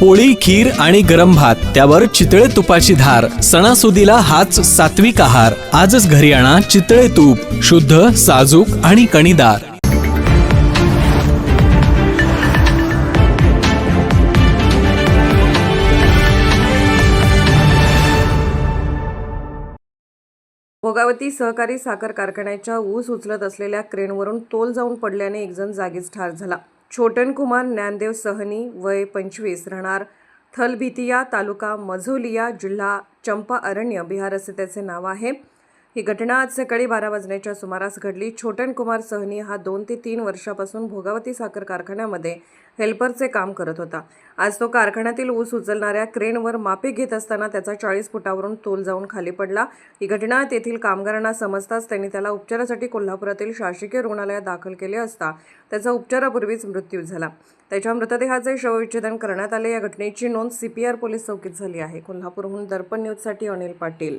पोळी खीर आणि गरम भात त्यावर चितळे तुपाची धार सणासुदीला हाच सात्विक आहार. आजच घरी आणा चितळे तूप शुद्ध साजूक आणि कणीदार. भोगावती सहकारी साखर कारखान्याच्या ऊस उचलत असलेल्या क्रेनवरून तोल जाऊन पडल्याने एक जण जागीच ठार झाला. छोटन कुमार ज्ञानदेव सहनी वय पंचवीस राहणार थलभितिया तालुका मझोलिया जिल्हा चंपा अरण्य बिहार असे त्याचे नाव आहे. ही घटना आज सकाळी बारा वाजण्याच्या सुमारास घडली. छोटन कुमार सहनी हा दोन ते तीन वर्षापासून भोगावती साखर कारखान्यामध्ये हेल्परचे काम करत होता. आज तो कारखान्यातील ऊस उचलणाऱ्या क्रेनवर मापे घेत असताना त्याचा चाळीस फुटावरून तोल जाऊन खाली पडला. ही घटना तेथील कामगारांना समजताच त्यांनी त्याला उपचारासाठी कोल्हापुरातील शासकीय रुग्णालयात दाखल केले असता त्याचा उपचारापूर्वीच मृत्यू झाला. त्याच्या मृतदेहाचे शवविच्छेदन करण्यात आले. या घटनेची नोंद सीपीआर पोलीस चौकीत झाली आहे. कोल्हापूरहून दर्पण न्यूजसाठी अनिल पाटील.